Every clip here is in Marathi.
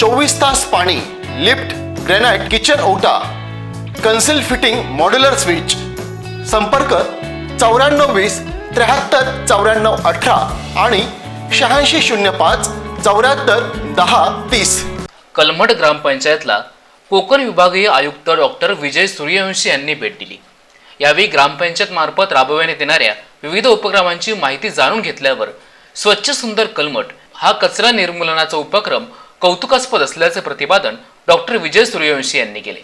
चोवीस तास पाणी लिफ्ट ग्रेनाइट किचन ओटा कन्सिल फिटिंग मॉड्युलर स्विच. संपर्क चौऱ्याण्णव वीस त्र्याहत्तर चौऱ्याण्णव अठरा आणि शहाऐंशी शून्य पाच चौऱ्याहत्तर दहा तीस. कलमठ ग्रामपंचायतला कोकण विभागीय आयुक्त डॉक्टर विजय सूर्यवंशी यांनी भेट दिली. यावेळी ग्रामपंचायत मार्फत राबविण्यात येणाऱ्या विविध उपक्रमांची माहिती जाणून घेतल्यावर स्वच्छ सुंदर कलमट हा कचरा निर्मूलनाचा उपक्रम कौतुकास्पद असल्याचे प्रतिपादन डॉक्टर विजय सूर्यवंशी यांनी केले.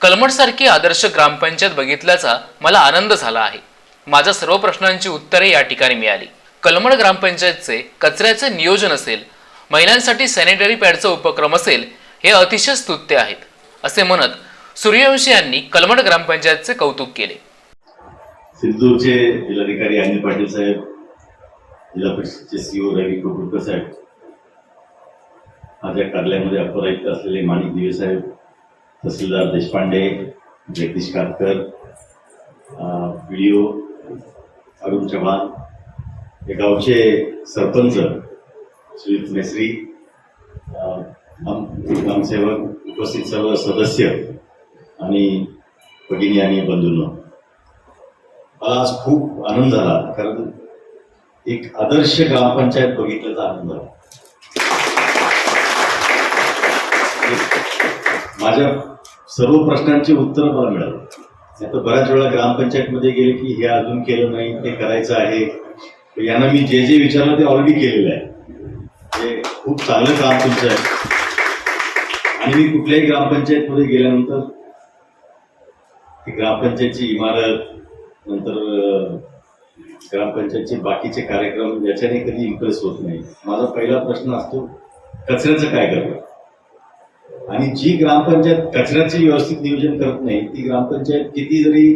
कलमटसारखी आदर्श ग्रामपंचायत बघितल्याचा मला आनंद झाला आहे. माझ्या सर्व प्रश्नांची उत्तरे या ठिकाणी मिळाली. कलमड ग्रामपंचायतचे कचऱ्याचे नियोजन असेल महिलांसाठी सॅनिटरी पॅडचा उपक्रम असेल हे अतिशय स्तुत्य आहेत असे म्हणत सूर्यवंशी यांनी कलमड ग्रामपंचायतचे कौतुक केले. सिंधूरचे जिल्हाधिकारी अनिल पाटील साहेब जिल्हा परिषदचे सीओ रवी कोकुरकर साहेब माझ्या कार्यालयामध्ये अप्पर आयुक्त असलेले माणिक दिवेसाहेब तहसीलदार देशपांडे जगदीश कातकर ओ अरुण चव्हाण हे गावचे सरपंच सुजित मेसरी ग्रामसेवक उपस्थित सर्व सदस्य आणि भगिनी आणि बंधूंनो. मला आज खूप आनंद झाला कारण एक आदर्श ग्रामपंचायत बघितल्याचा आनंद झाला माझ्या सर्व प्रश्नांची उत्तरं मला मिळाली. आता बऱ्याच वेळा ग्रामपंचायतमध्ये गेले की हे अजून केलं नाही ते करायचं आहे. यांना मी जे जे विचारलं ते ऑलरेडी केलेलं आहे. हे खूप चांगलं काम तुमचं आहे. आणि मी कुठल्याही ग्रामपंचायतमध्ये गेल्यानंतर ती ग्रामपंचायतची इमारत नंतर ग्रामपंचायतचे बाकीचे कार्यक्रम याच्याने कधी इम्प्रेस होत नाही. माझा पहिला प्रश्न असतो कचऱ्याचं काय करणं आणि जी ग्रामपंचायत कचऱ्याचे व्यवस्थित नियोजन करत नाही ती ग्रामपंचायत किती जरी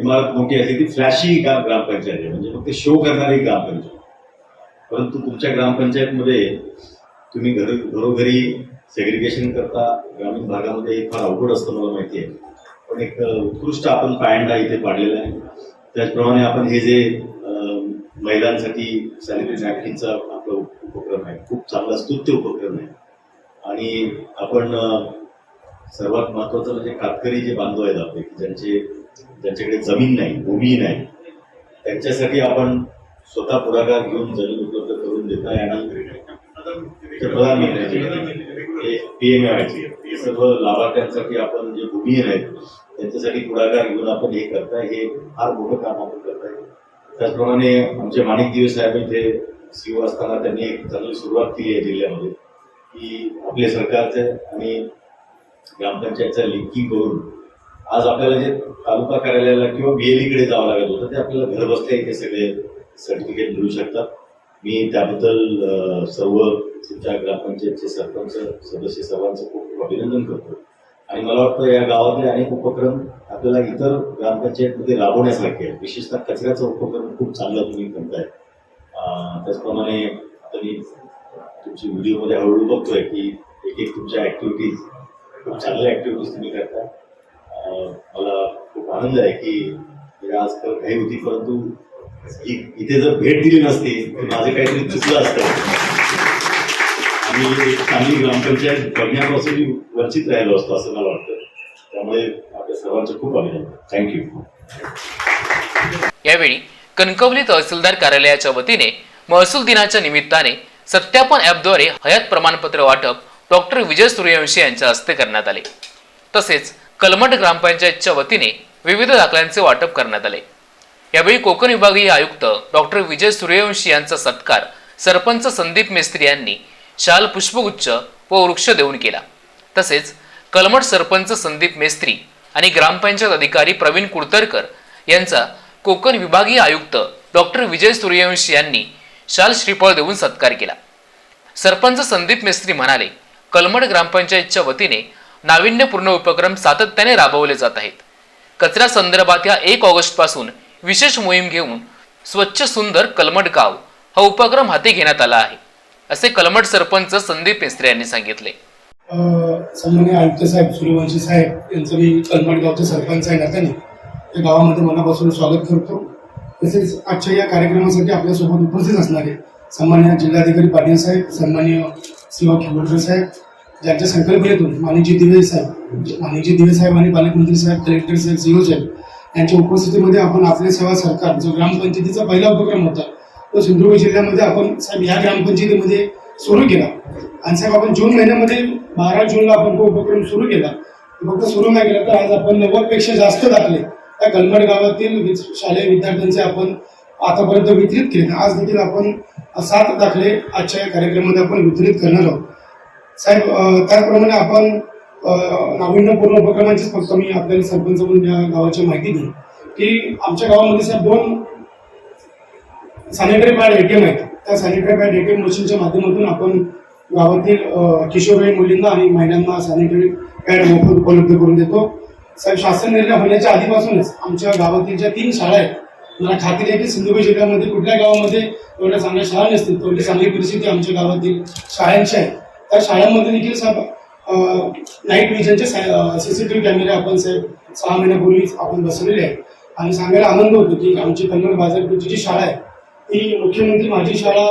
इमारत मोठी असली ती फ्लॅशी ग्रामपंचायत आहे. म्हणजे फक्त शो करणारी ग्रामपंचायत. परंतु तुमच्या ग्रामपंचायतमध्ये तुम्ही घर घरोघरी सेग्रिगेशन करता. ग्रामीण भागामध्ये हे फार अवघड असतं मला माहिती आहे. पण एक उत्कृष्ट आपण पायंडा इथे पाडलेला आहे. त्याचप्रमाणे आपण हे जे महिलांसाठी सॅनिटरी नॅपकिनचा आपला उपक्रम आहे. खूप चांगला स्तुत्य उपक्रम आणि आपण सर्वात महत्वाचं म्हणजे कातकरी जे बांधव आहेत आपले की ज्यांचे ज्यांच्याकडे जमीन नाही भूमी नाही त्यांच्यासाठी आपण स्वतः पुढाकार घेऊन जमीन उपलब्ध करून देताय येणार हे सर्व लाभार्थ्यांसाठी आपण जे भूमी आहेत त्यांच्यासाठी पुढाकार घेऊन आपण हे करताय हे फार मोठं काम आपण करताय. त्याचप्रमाणे आमचे माणिक दिवस साहेब इथे सीओ असताना त्यांनी एक चांगली सुरुवात केली आहे जिल्ह्यामध्ये. की आपल्या सरकारचे आणि ग्रामपंचायतचं लिंकिंग करून आज आपल्याला जे तालुका कार्यालयाला किंवा बीएलईकडे जावं लागत होतं ते आपल्याला घर बसल्या इथे सगळे सर्टिफिकेट मिळू शकतात. मी त्याबद्दल सर्व तुमच्या ग्रामपंचायतचे सरपंच सदस्य सर्वांचं खूप खूप अभिनंदन करतो. आणि मला वाटतं या गावातले अनेक उपक्रम आपल्याला इतर ग्रामपंचायतमध्ये राबवण्यासारखे आहेत. विशेषतः कचऱ्याचा उपक्रम खूप चांगला तुम्ही करताय त्याचप्रमाणे आता मी तुमची व्हिडिओमध्ये हळूहळू बघतोय की एक एक तुमच्या ऍक्टिव्हिटीज खूप चांगल्या ऍक्टिव्हिटीज तुम्ही करता. मला खूप आनंद आहे की म्हणजे आजकाल काही होती परंतु इथे जर भेट दिली नसती तर माझं काहीतरी चुकलं असतं. आणि एक चांगली ग्रामपंचायत बघण्यापासून मी वंचित राहिलो असतो असं मला वाटतं. त्यामुळे आपल्या सर्वांचं खूप अभिनंदन. थँक्यू यावेळी कणकवली तहसीलदार कार्यालयाच्या वतीने महसूल दिनाच्या निमित्ताने सत्यापन ॲपद्वारे हयात प्रमाणपत्र वाटप डॉक्टर विजय सूर्यवंशी यांच्या हस्ते करण्यात आले. तसेच कलमट ग्रामपंचायतच्या वतीने विविध दाखल्यांचे वाटप करण्यात आले. यावेळी कोकण विभागीय आयुक्त डॉक्टर विजय सूर्यवंशी यांचा सत्कार सरपंच संदीप मेस्त्री यांनी शाल पुष्पगुच्छ व वृक्ष देऊन केला. तसेच कलमट सरपंच संदीप मेस्त्री आणि ग्रामपंचायत अधिकारी प्रवीण कुडतरकर यांचा कोकण विभागीय आयुक्त डॉक्टर विजय सूर्यवंशी यांनी शाल श्रीफळ देऊन सत्कार केला. सरपंच संदीप मेस्त्री म्हणाले कलमड ग्रामपंचायतच्या वतीने नाविन्यपूर्ण उपक्रम सातत्याने राबवले जात आहेत. कचऱ्या संदर्भात या एक ऑगस्टपासून विशेष मोहीम घेऊन स्वच्छ सुंदर कलमड गाव हा उपक्रम हाती घेण्यात आला आहे असे कलमड सरपंच संदीप मेस्त्री यांनी सांगितले. अ, आयुक्त साहेब सूर्यवंशी साहेब यांचं मी कलमड गावचे सरपंच आहे नात्याने या गावामध्ये मनापासून स्वागत करतो. तसेच आजच्या या कार्यक्रमासाठी आपल्यासोबत उपस्थित असणारे सन्मान्य जिल्हाधिकारी पाटील साहेब सन्मान्य सेवा खेवडकर साहेब ज्यांच्या संकल्पनेतून माणिकजी दिवे साहेब माणिकजी दिवे साहेब आणि पालकमंत्री साहेब कलेक्टर साहेब सीओ साहेब यांच्या उपस्थितीमध्ये आपण आपले सेवा सरकार जो ग्रामपंचायतीचा पहिला उपक्रम होता तो सिंधुदुर्ग जिल्ह्यामध्ये आपण साहेब या ग्रामपंचायतीमध्ये सुरू केला. आणि साहेब आपण जून महिन्यामध्ये बारा जूनला आपण तो उपक्रम सुरू केला. फक्त सुरू नाही केला तर आज आपण नव्वदपेक्षा जास्त दाखले. त्या कलमड गावातील शालेय विद्यार्थ्यांचे आपण आतापर्यंत वितरित केले. आज देखील आपण सात दाखले आजच्या या कार्यक्रमामध्ये आपण वितरित करणार आहोत. साहेब त्याचप्रमाणे आपण नाविन्यपूर्ण उपक्रमांचीच फक्त मी आपल्याला सरपंच म्हणून या गावाची माहिती देईन. की आमच्या गावामध्ये साहेब दोन सॅनिटरी पॅड एटीएम आहेत. त्या सॅनिटरी पॅड एटीएम मशीनच्या माध्यमातून आपण गावातील अ, किशोरवयीन मुलींना आणि महिलांना सॅनिटरी पॅड मोफत उपलब्ध करून देतो. साहेब शासन निर्णय होण्याच्या आधीपासूनच आमच्या गावातील ज्या तीन शाळा आहेत. मला खात्री आहे की सिंधुदुर्ग जिल्ह्यामध्ये कुठल्या गावामध्ये एवढ्या चांगल्या शाळा नसतील तेवढी चांगली परिस्थिती आमच्या गावातील शाळांची आहे. त्या शाळांमध्ये देखील साहेब नाईट विजनचे सीसीटीव्ही कॅमेरे आपण साहेब सहा महिन्यापूर्वीच आपण बसवलेले आहेत. आणि सांगायला आनंद होतो की आमची कन्नड बाजारपेठची जी शाळा आहे ती मुख्यमंत्री माझी शाळा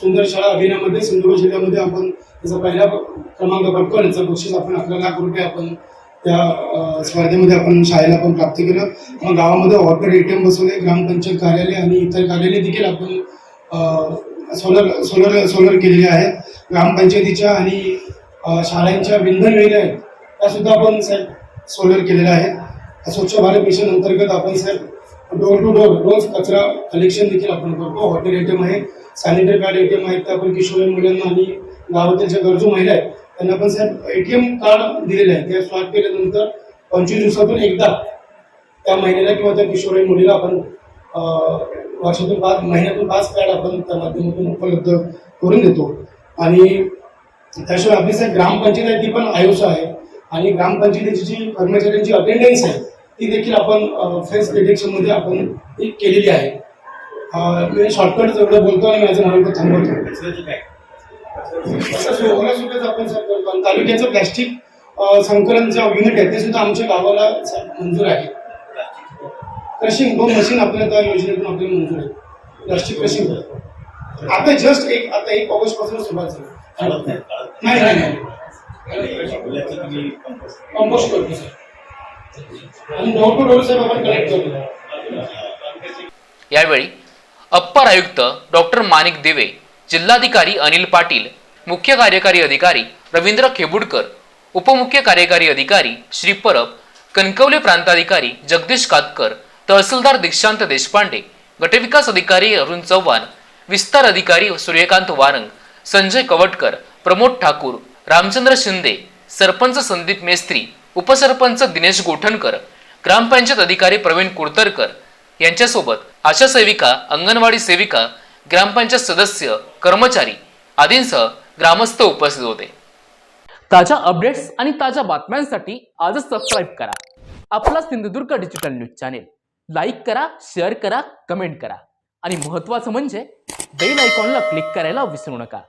सुंदर शाळा अभियानामध्ये सिंधुदुर्ग जिल्ह्यामध्ये आपण त्याचा पहिला क्रमांक पटकवण्याचं बक्षीस आपण अकरा लाख रुपये आपण त्या स्पर्धेमध्ये आपण शाळेला पण प्राप्त केलं. मग गावामध्ये वॉटर एटीएम बसवले ग्रामपंचायत कार्यालय आणि इतर कार्यालय देखील आपण सोलर सोलर सोलर केलेले आहेत. ग्रामपंचायतीच्या आणि शाळांच्या विंधन वेल्या आहेत त्या सुद्धा आपण साहेब सोलर केलेल्या आहेत स्वच्छ भारत मिशन अंतर्गत आपण साहेब डोर टू डोर रोज कचरा कलेक्शन देखील आपण करतो. हॉटेल एटीएम आहे सॅनिटरी पॅड एटीएम आहेत त्या आपण किशोरी मुलांना आणि गावातील ज्या गरजू महिला आहेत त्यांना आपण साहेब एटीएम कार्ड दिलेलं आहे. ते स्वाप केल्यानंतर पंचवीस दिवसातून एकदा त्या महिलेला किंवा त्या किशोरी मुलीला आपण वर्षातून पाच महिन्यातून पाच कार्ड आपण त्या माध्यमातून उपलब्ध करून देतो. आणि त्याशिवाय आपली साहेब ग्रामपंचायत आहे ती पण आयुष आहे. आणि ग्रामपंचायतीची जी कर्मचाऱ्यांची अटेंडन्स आहे ती देखील आपण फेस डिटेक्शनमध्ये आपण केलेली आहे. मी शॉर्टकट एवढं बोलतो आणि माझं नाव थांबवतो. सुद्धा आपण साहेब करतो आणि तालुक्याचं प्लॅस्टिक संकलन जे युनिट आहे ते सुद्धा आमच्या गावाला मंजूर आहे. क्रशिंग दोन मशीन आपल्या त्या योजनेतून आपल्याला मंजूर आहे. प्लास्टिक क्रशिंग आता जस्ट एक आता एक ऑगस्टपासून सुरुवात झाली. कळत नाही, नाही. कंपोस्ट. कंपोस्ट करतो सर आणि डोर टू डोर साहेब आपण कलेक्ट करतो. यावेळी अप्पर आयुक्त डॉक्टर माणिक दिवे जिल्हाधिकारी अनिल पाटील मुख्य कार्यकारी अधिकारी रवींद्र खेबुडकर उपमुख्य कार्यकारी अधिकारी श्री परब कणकवली प्रांताधिकारी जगदीश कातकर तहसीलदार दीक्षांत देशपांडे गटविकास अधिकारी अरुण चव्हाण विस्तार अधिकारी सूर्यकांत वारंग संजय कवटकर प्रमोद ठाकूर रामचंद्र शिंदे सरपंच संदीप मेस्त्री उपसरपंच दिनेश गोठणकर ग्रामपंचायत अधिकारी प्रवीण कुडतरकर यांच्यासोबत आशा सेविका अंगणवाडी सेविका ग्रामपंचायत सदस्य कर्मचारी आदींसह ग्रामस्थ उपस्थित होते. ताज्या अपडेट्स आणि ताज्या बातम्यांसाठी आजच सबस्क्राईब करा. आपला Sindhudurg digital news channel like करा शेअर करा कमेंट करा. आणि महत्त्वाचं म्हणजे बेल आयकॉनला क्लिक करायला विसरू नका.